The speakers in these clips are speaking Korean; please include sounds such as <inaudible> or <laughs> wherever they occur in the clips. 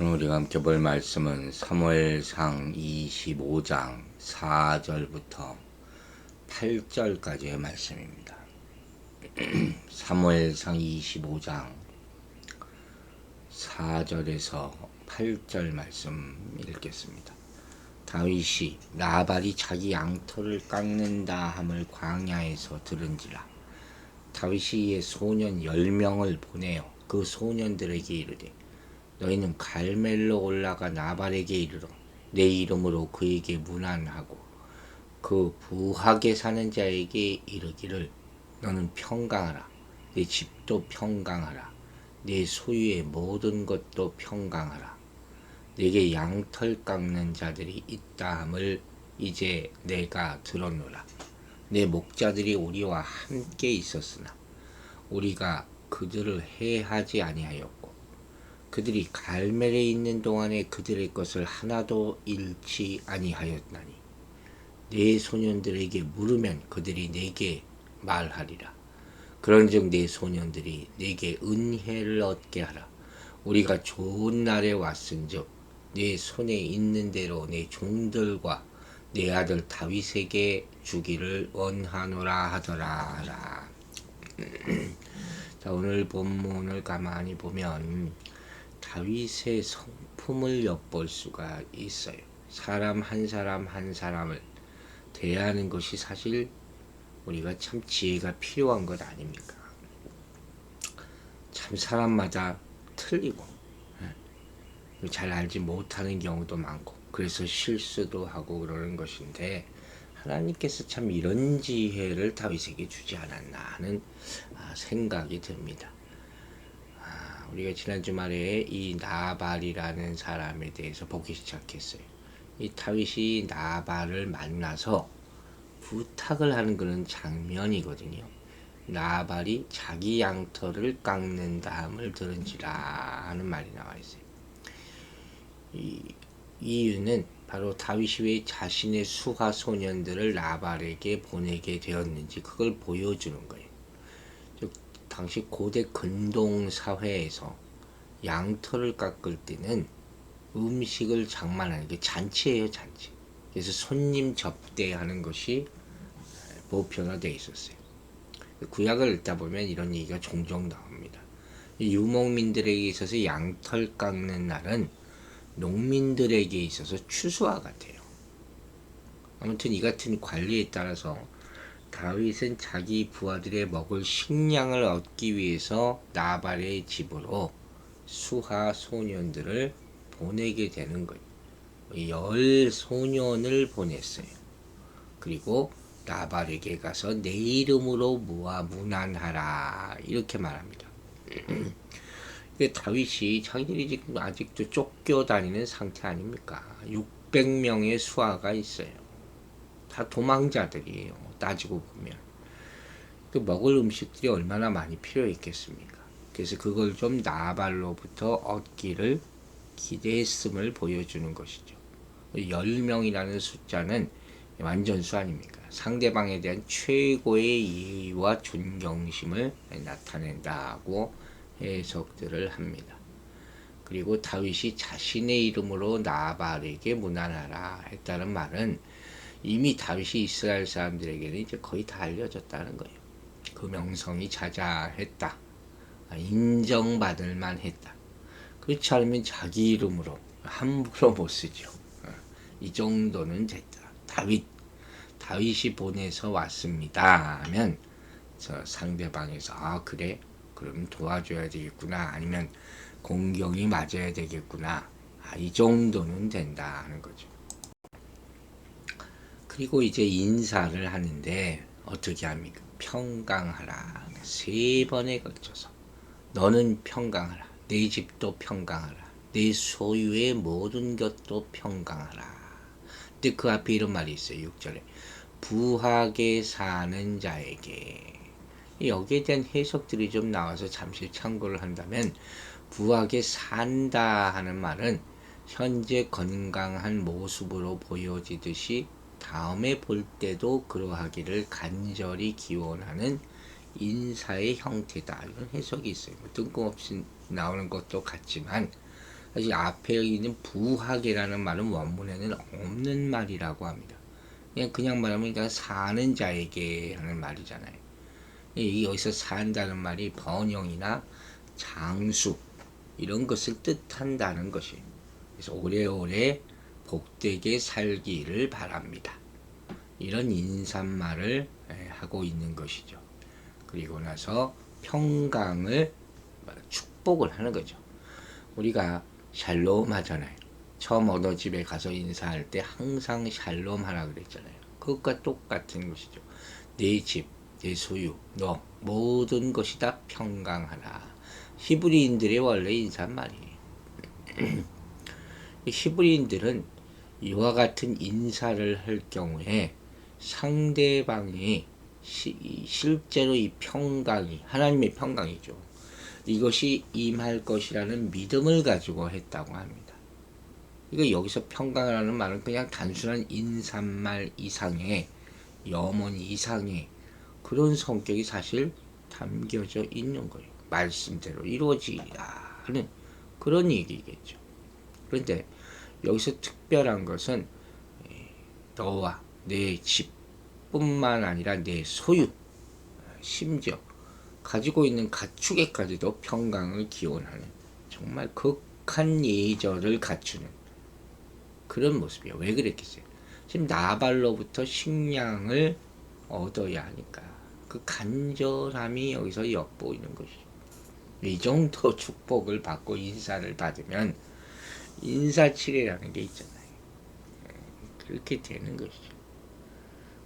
우리가 함께 볼 말씀은 사무엘상 25장 4절부터 8절까지의 말씀입니다. <clears throat> 사무엘상 25장 4절에서 8절 말씀 읽겠습니다. 다윗이 나발이 자기 양털을 깎는다 함을 광야에서 들은지라 다윗이 이에 소년 10명을 보내어 그 소년들에게 이르되 너희는 갈멜로 올라가 나발에게 이르러 내 이름으로 그에게 문안하고 그 부하게 사는 자에게 이르기를 너는 평강하라. 내 집도 평강하라. 내 소유의 모든 것도 평강하라. 내게 양털 깎는 자들이 있다 함을 이제 내가 들었노라. 내 목자들이 우리와 함께 있었으나 우리가 그들을 해하지 아니하였고 그들이 갈멜에 있는 동안에 그들의 것을 하나도 잃지 아니하였나니 내 소년들에게 물으면 그들이 내게 말하리라 그런즉 내 소년들이 내게 은혜를 얻게 하라 우리가 좋은 날에 왔은즉 내 손에 있는 대로 내 종들과 내 아들 다윗에게 주기를 원하노라 하더라. <clears throat> 자 오늘 본문을 가만히 보면 다윗의 성품을 엿볼 수가 있어요. 사람 한 사람 한 사람을 대하는 것이 사실 우리가 참 지혜가 필요한 것 아닙니까? 참 사람마다 틀리고 예, 잘 알지 못하는 경우도 많고 그래서 실수도 하고 그러는 것인데 하나님께서 참 이런 지혜를 다윗에게 주지 않았나 하는 아, 생각이 듭니다. 아, 우리가 지난 주말에 이 나발이라는 사람에 대해서 보기 시작했어요. 이 다윗이 나발을 만나서 부탁을 하는 그런 장면이거든요. 나발이 자기 양털을 깎는 다음을 들은지라 하는 말이 나와 있어요. 이 이유는 바로 다윗이 왜 자신의 수하 소년들을 나발에게 보내게 되었는지 그걸 보여주는 거예요. 즉 당시 고대 근동 사회에서 양털을 깎을 때는 음식을 장만하는 게 잔치예요, 잔치. 그래서 손님 접대하는 것이 보편화되어 있었어요. 구약을 읽다 보면 이런 얘기가 종종 나옵니다. 유목민들에게 있어서 양털 깎는 날은 농민들에게 있어서 추수와 같아요. 아무튼 이 같은 관리에 따라서 다윗은 자기 부하들의 먹을 식량을 얻기 위해서 나발의 집으로 수하 소년들을 보내게 되는 거예요. 열 소년을 보냈어요. 그리고 나발에게 가서 내 이름으로 모아 문안하라 이렇게 말합니다. <clears throat> 다윗이 자기들이 지금 아직도 쫓겨다니는 상태 아닙니까? 600명의 수하가 있어요. 다 도망자들이에요. 따지고 보면. 그 먹을 음식들이 얼마나 많이 필요했겠습니까? 그래서 그걸 좀 나발로부터 얻기를 기대했음을 보여주는 것이죠. 10명이라는 숫자는 완전수 아닙니까? 상대방에 대한 최고의 예의와 존경심을 나타낸다고 해석들을 합니다. 그리고 다윗이 자신의 이름으로 나발에게 문안하라 했다는 말은 이미 다윗이 이스라엘 사람들에게는 이제 거의 다 알려졌다는 거예요. 그 명성이 자자했다. 인정받을 만했다. 그렇지 않으면 자기 이름으로 함부로 못 쓰죠. 이 정도는 됐다. 다윗 다윗이 보내서 왔습니다. 하면 저 상대방에서 아 그래 그럼 도와줘야 되겠구나 아니면 공경이 맞아야 되겠구나 아, 이 정도는 된다 하는 거죠. 그리고 이제 인사를 하는데 어떻게 합니까? 평강하라 세 번에 걸쳐서 너는 평강하라 내 집도 평강하라 내 소유의 모든 것도 평강하라. 근데 그 앞에 이런 말이 있어요. 6절에 부하게 사는 자에게 여기에 대한 해석들이 좀 나와서 잠시 참고를 한다면 부하게 산다 하는 말은 현재 건강한 모습으로 보여지듯이 다음에 볼 때도 그러하기를 간절히 기원하는 인사의 형태다 이런 해석이 있어요. 뭐 뜬금없이 나오는 것도 같지만 사실 앞에 있는 부하게라는 말은 원문에는 없는 말이라고 합니다. 그냥 그냥 말하면 그냥 사는 자에게 하는 말이잖아요. 이 여기서 산다는 말이 번영이나 장수 이런 것을 뜻한다는 것이. 그래서 오래오래 복되게 살기를 바랍니다. 이런 인사말을 예, 하고 있는 것이죠. 그리고 나서 평강을 축복을 하는 거죠. 우리가 샬롬 하잖아요. 처음 어느 집에 가서 인사할 때 항상 샬롬 하라 그랬잖아요. 그것과 똑같은 것이죠. 내 집, 내 소유, 너 모든 것이 다 평강하라. 히브리인들의 원래 인사말이에요. <clears throat> 히브리인들은 이와 같은 인사를 할 경우에 상대방이 시, 실제로 이 평강이 하나님의 평강이죠. 이것이 임할 것이라는 믿음을 가지고 했다고 합니다. 이거 여기서 평강이라는 말은 그냥 단순한 인사말 이상의 염원 이상의 그런 성격이 사실 담겨져 있는 거예요. 말씀대로 이루어지라 하는 그런 얘기겠죠. 그런데 여기서 특별한 것은 너와 내 집뿐만 아니라 내 소유, 심지어 가지고 있는 가축에까지도 평강을 기원하는 정말 극한 예절을 갖추는 그런 모습이에요. 왜 그랬겠어요? 지금 나발로부터 식량을 얻어야 하니까 그 간절함이 여기서 엿보이는 것이죠. 이 정도 <laughs> 축복을 받고 인사를 받으면 인사치레라는 게 있잖아요. 그렇게 되는 것이죠.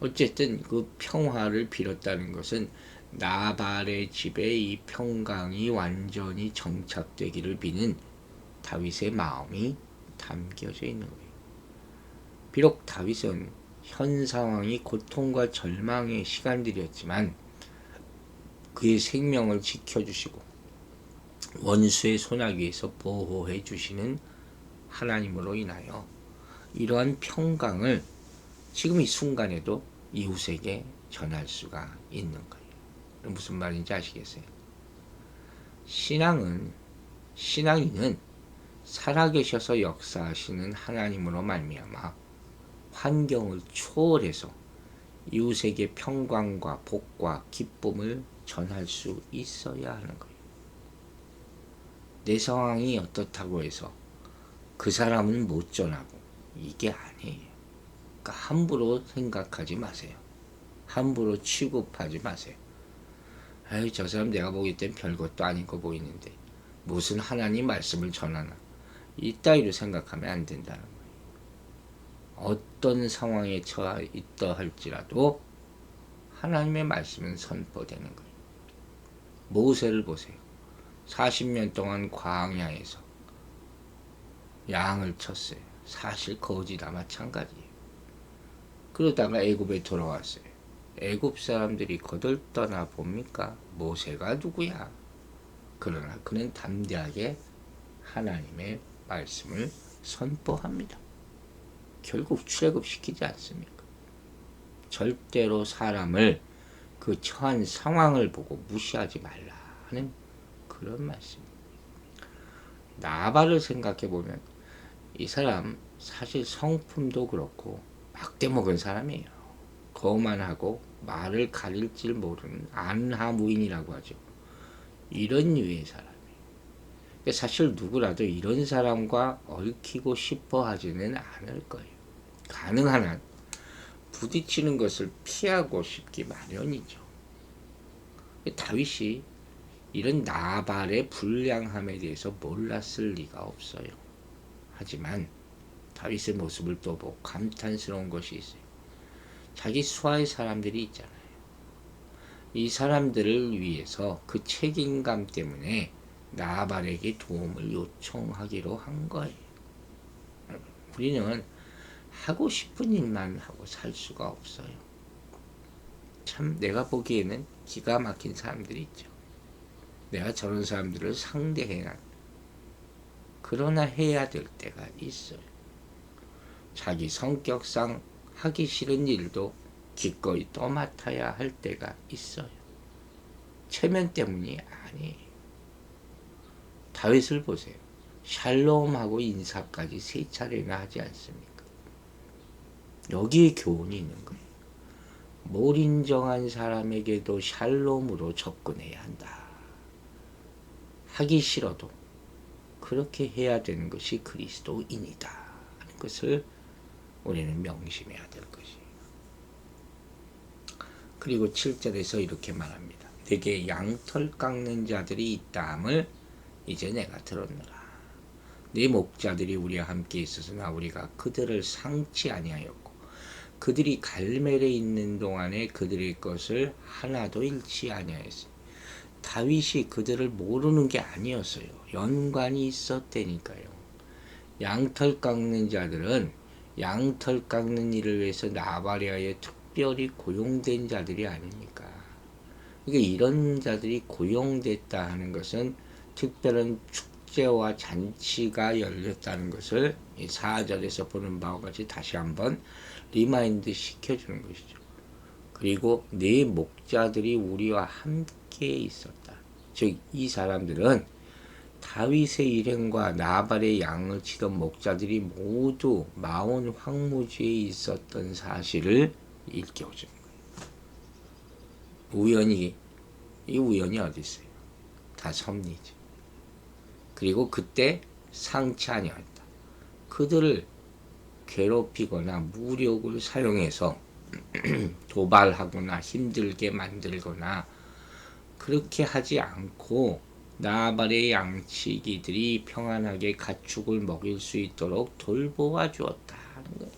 어쨌든 그 평화를 빌었다는 것은 나발의 집에 이 평강이 완전히 정착되기를 비는 다윗의 마음이 담겨져 있는 거예요. 비록 다윗은 현 상황이 고통과 절망의 시간들이었지만 그의 생명을 지켜주시고 원수의 소나기에서 보호해 주시는 하나님으로 인하여 이러한 평강을 지금 이 순간에도 이웃에게 전할 수가 있는 거예요. 무슨 말인지 아시겠어요? 신앙은 신앙인은 살아계셔서 역사하시는 하나님으로 말미암아 환경을 초월해서 이웃에게 평강과 복과 기쁨을 전할 수 있어야 하는 거예요. 내 상황이 어떻다고 해서 그 사람은 못 전하고 이게 아니에요. 그러니까 함부로 생각하지 마세요. 함부로 취급하지 마세요. 아유 저 사람 내가 보기 땐 별것도 아닌 거 보이는데 무슨 하나님 말씀을 전하나 이따위로 생각하면 안 된다는 거예요. 어떤 상황에 처해 있다 할지라도 하나님의 말씀은 선포되는 거예요. 모세를 보세요. 40년 동안 광야에서 양을 쳤어요. 사실 거지다 마찬가지예요. 그러다가 애굽에 돌아왔어요. 애굽 사람들이 거들떠나 봅니까? 모세가 누구야? 그러나 그는 담대하게 하나님의 말씀을 선포합니다. 결국 출애굽시키지 않습니까? 절대로 사람을 그 처한 상황을 보고 무시하지 말라 하는 그런 말씀입니다. 나발을 생각해 보면 이 사람 사실 성품도 그렇고 막대 먹은 사람이에요. 거만하고 말을 가릴 줄 모르는 안하무인이라고 하죠. 이런 류의 사람이에요. 사실 누구라도 이런 사람과 얽히고 싶어 하지는 않을 거예요. 가능한 한 부딪히는 것을 피하고 싶기 마련이죠. 다윗이 이런 나발의 불량함에 대해서 몰랐을 리가 없어요. 하지만 다윗의 모습을 또 보고 감탄스러운 것이 있어요. 자기 수하의 사람들이 있잖아요. 이 사람들을 위해서 그 책임감 때문에 나발에게 도움을 요청하기로 한 거예요. 우리는 하고 싶은 일만 하고 살 수가 없어요. 참 내가 보기에는 기가 막힌 사람들이 있죠. 내가 저런 사람들을 상대해야 그러나 해야 될 때가 있어요. 자기 성격상 하기 싫은 일도 기꺼이 떠맡아야 할 때가 있어요. 체면 때문이 아니에요. 다윗을 보세요. 샬롬하고 인사까지 세 차례나 하지 않습니까? 여기에 교훈이 있는 거예요. 못 인정한 사람에게도 샬롬으로 접근해야 한다. 하기 싫어도 그렇게 해야 되는 것이 그리스도인이다. 하는 것을 우리는 명심해야 될 것이에요. 그리고 7절에서 이렇게 말합니다. 내게 양털 깎는 자들이 있다함을 이제 내가 들었노라. 네 목자들이 우리와 함께 있었으나 우리가 그들을 상치 아니하였고 그들이 갈멜에 있는 동안에 그들의 것을 하나도 잃지 아니하였으니 다윗이 그들을 모르는 게 아니었어요. 연관이 있었다니까요. 양털 깎는 자들은 양털 깎는 일을 위해서 나바리아에 특별히 고용된 자들이 아닙니까? 그러니까 이런 자들이 고용됐다 하는 것은 특별한 축제와 잔치가 열렸다는 것을 이 4절에서 보는 바와 같이 다시 한번 리마인드 시켜주는 것이죠. 그리고 네 목자들이 우리와 함께 있었다. 즉 이 사람들은 다윗의 일행과 나발의 양을 치던 목자들이 모두 마온 황무지에 있었던 사실을 일깨워주는 거예요. 우연히 이 우연이 어디 있어요? 다 섭리죠. 그리고 그때 상치 아니었다. 그들을 괴롭히거나 무력을 사용해서 <clears throat> 도발하거나 힘들게 만들거나 그렇게 하지 않고 나발의 양치기들이 평안하게 가축을 먹일 수 있도록 돌보아 주었다 하는 거예요.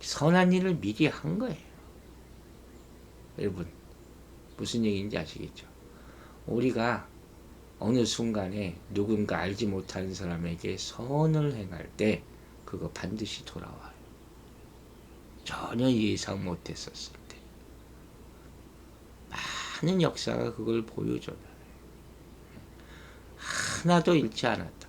선한 일을 미리 한 거예요. 여러분 무슨 얘기인지 아시겠죠? 우리가 어느 순간에 누군가 알지 못하는 사람에게 선을 행할 때 그거 반드시 돌아와요. 전혀 예상 못했었을 때. 많은 역사가 그걸 보여줘요. 하나도 잃지 않았다.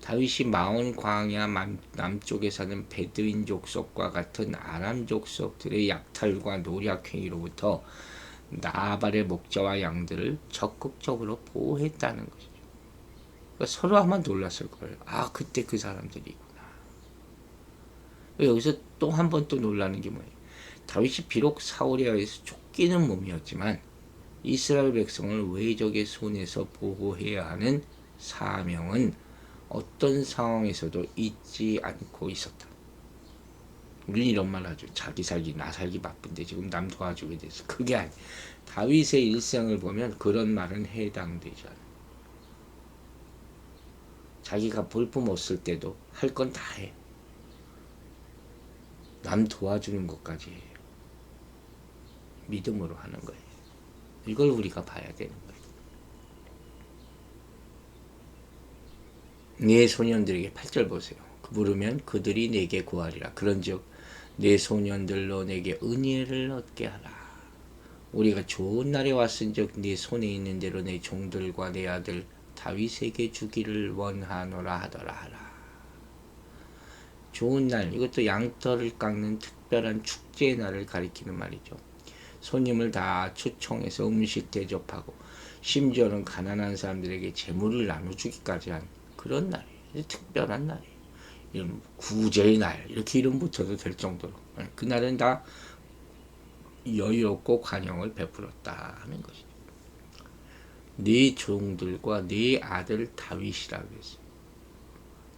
다윗이 마온 광야 남쪽에 사는 베드인 족속과 같은 아람 족속들의 약탈과 노략행위로부터 나발의 목자와 양들을 적극적으로 보호했다는 것이죠. 그러니까 서로 아마 놀랐을 거예요. 아, 그때 그 사람들이구나. 여기서 또 한 번 또 놀라는 게 뭐예요? 다윗이 비록 사울에 의해서 쫓기는 몸이었지만 이스라엘 백성을 외적의 손에서 보호해야 하는 사명은 어떤 상황에서도 잊지 않고 있었다. 우리는 이런 말 하죠. 자기 살기 나 살기 바쁜데 지금 남 도와주게 돼서 그게 아니. 다윗의 일생을 보면 그런 말은 해당되지 않아. 자기가 볼품 없을 때도 할 건 다 해. 남 도와주는 것까지 해요. 믿음으로 하는 거예요. 이걸 우리가 봐야 되는 거예요. 네 소년들에게 8절 보세요. 물으면 그들이 내게 구하리라. 그런즉 내 소년들로 내게 은혜를 얻게 하라. 우리가 좋은 날에 왔은즉 네 손에 있는 대로 내 종들과 내 아들 다윗에게 주기를 원하노라 하더라 하라. 좋은 날 이것도 양털을 깎는 특별한 축제의 날을 가리키는 말이죠. 손님을 다 초청해서 음식 대접하고 심지어는 가난한 사람들에게 재물을 나눠주기까지 한 그런 날이에요. 특별한 날이에요. 이런 구제의 날 이렇게 이름 붙여도 될 정도로 예, 그날은 다 여유롭고 관용을 베풀었다 하는 것이죠. 네 종들과 네 아들 다윗이라고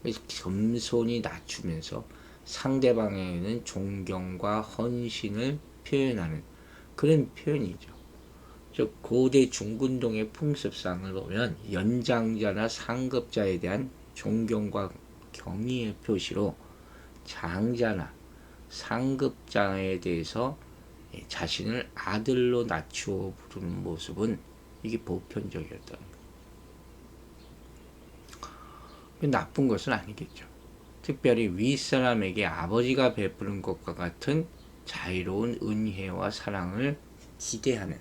했어요. 겸손히 낮추면서 상대방에는 존경과 헌신을 표현하는 그런 표현이죠. 즉 고대 중군동의 풍습상을 보면 연장자나 상급자에 대한 존경과 경의의 표시로 장자나 상급자에 대해서 자신을 아들로 낮추어 부르는 모습은 이게 보편적이었다는 거예요. 나쁜 것은 아니겠죠. 특별히 윗사람에게 아버지가 베푸는 것과 같은 자유로운 은혜와 사랑을 기대하는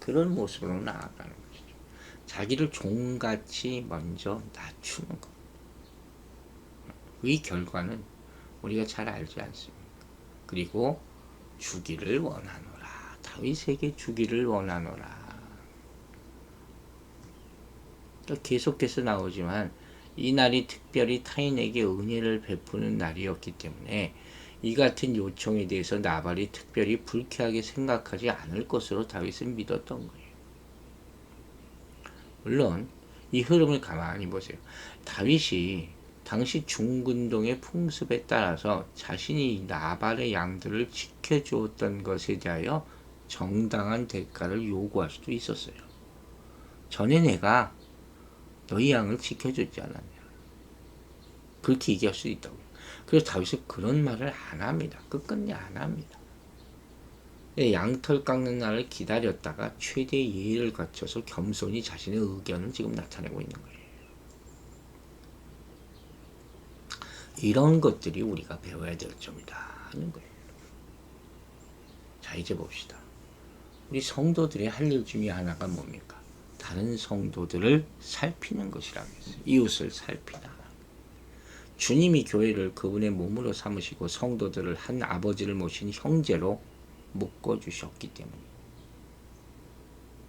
그런 모습으로 나아가는 것이죠. 자기를 종같이 먼저 낮추는 것. 이 결과는 우리가 잘 알지 않습니까? 그리고 주기를 원하노라. 다윗에게 주기를 원하노라. 계속해서 나오지만 이 날이 특별히 타인에게 은혜를 베푸는 날이었기 때문에 이 같은 요청에 대해서 나발이 특별히 불쾌하게 생각하지 않을 것으로 다윗은 믿었던 거예요. 물론 이 흐름을 가만히 보세요. 다윗이 당시 중근동의 풍습에 따라서 자신이 나발의 양들을 지켜주었던 것에 대하여 정당한 대가를 요구할 수도 있었어요. 전에 내가 너희 양을 지켜줬지 않았냐. 그렇게 얘기할 수 있다고. 그래서 다윗은 그런 말을 안 합니다. 끝끝내 안 합니다. 예, 양털 깎는 날을 기다렸다가 최대 예의를 갖춰서 겸손히 자신의 의견을 지금 나타내고 있는 거예요. 이런 것들이 우리가 배워야 될 점이다 하는 거예요. 자 이제 봅시다. 우리 성도들의 할 일 중에 하나가 뭡니까? 다른 성도들을 살피는 것이라고 했어요. 이웃을 살피다. 주님이 교회를 그분의 몸으로 삼으시고 성도들을 한 아버지를 모신 형제로 묶어 주셨기 때문에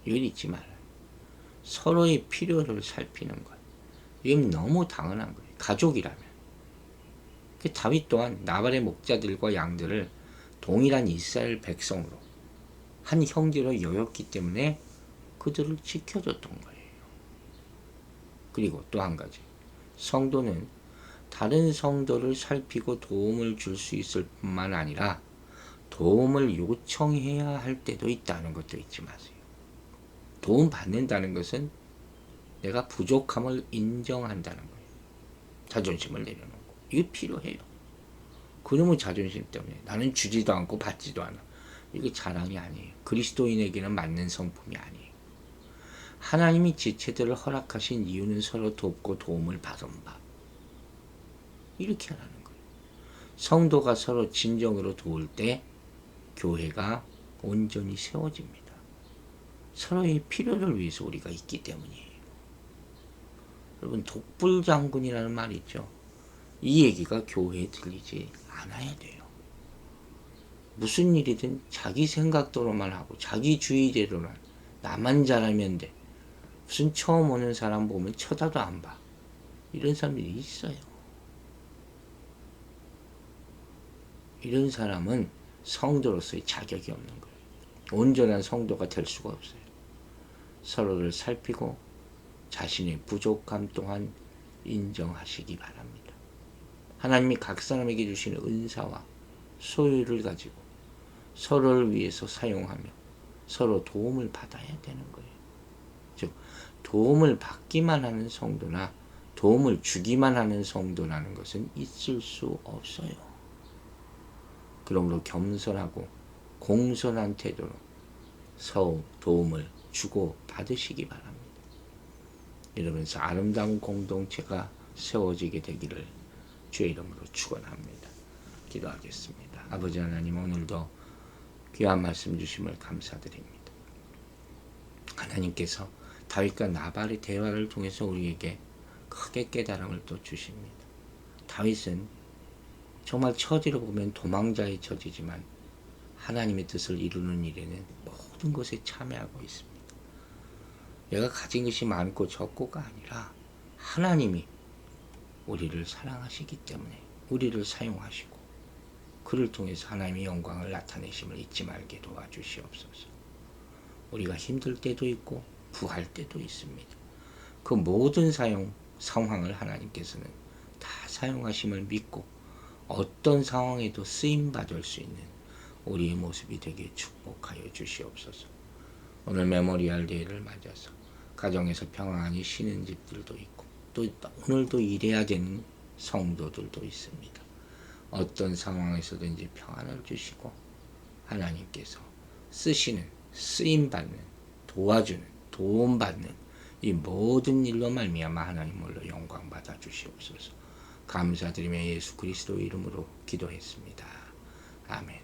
이걸 잊지 말아요. 서로의 필요를 살피는 것. 이건 너무 당연한 거예요. 가족이라면. 그 다윗 또한 나발의 목자들과 양들을 동일한 이스라엘 백성으로 한 형제로 여겼기 때문에 그들을 지켜줬던 거예요. 그리고 또 한 가지. 성도는 다른 성도를 살피고 도움을 줄 수 있을 뿐만 아니라 도움을 요청해야 할 때도 있다는 것도 잊지 마세요. 도움 받는다는 것은 내가 부족함을 인정한다는 거예요. 자존심을 내려놓고. 이게 필요해요. 그놈의 자존심 때문에 나는 주지도 않고 받지도 않아. 이게 자랑이 아니에요. 그리스도인에게는 맞는 성품이 아니에요. 하나님이 지체들을 허락하신 이유는 서로 돕고 도움을 받은 바. 이렇게 하라는 거예요. 성도가 서로 진정으로 도울 때 교회가 온전히 세워집니다. 서로의 필요를 위해서 우리가 있기 때문이에요. 여러분 독불장군이라는 말이 있죠. 이 얘기가 교회에 들리지 않아야 돼요. 무슨 일이든 자기 생각대로만 하고 자기 주의대로만 나만 잘하면 돼. 무슨 처음 오는 사람 보면 쳐다도 안 봐. 이런 사람들이 있어요. 이런 사람은 성도로서의 자격이 없는 거예요. 온전한 성도가 될 수가 없어요. 서로를 살피고 자신의 부족함 또한 인정하시기 바랍니다. 하나님이 각 사람에게 주시는 은사와 소유를 가지고 서로를 위해서 사용하며 서로 도움을 받아야 되는 거예요. 즉, 도움을 받기만 하는 성도나 도움을 주기만 하는 성도라는 것은 있을 수 없어요. 그러므로 겸손하고 공손한 태도로 서로 도움을 주고 받으시기 바랍니다. 이러면서 아름다운 공동체가 세워지게 되기를 주의 이름으로 축원합니다. 기도하겠습니다. 아버지 하나님 오늘도 귀한 말씀 주심을 감사드립니다. 하나님께서 다윗과 나발의 대화를 통해서 우리에게 크게 깨달음을 또 주십니다. 다윗은 정말 처지로 보면 도망자의 처지지만 하나님의 뜻을 이루는 일에는 모든 것에 참여하고 있습니다. 내가 가진 것이 많고 적고가 아니라 하나님이 우리를 사랑하시기 때문에 우리를 사용하시고 그를 통해서 하나님의 영광을 나타내심을 잊지 말게 도와주시옵소서. 우리가 힘들 때도 있고 부할 때도 있습니다. 그 모든 사용 상황을 하나님께서는 다 사용하심을 믿고 어떤 상황에도 쓰임 받을 수 있는 우리의 모습이 되게 축복하여 주시옵소서. 오늘 메모리얼 데이를 맞아서 가정에서 평안히 쉬는 집들도 있고 또 오늘도 일해야 되는 성도들도 있습니다. 어떤 상황에서든지 평안을 주시고 하나님께서 쓰시는 쓰임 받는 도와주는 도움 받는 이 모든 일로 말미암아 하나님으로 영광 받아 주시옵소서. 감사드리며 예수 그리스도 이름으로 기도했습니다. 아멘.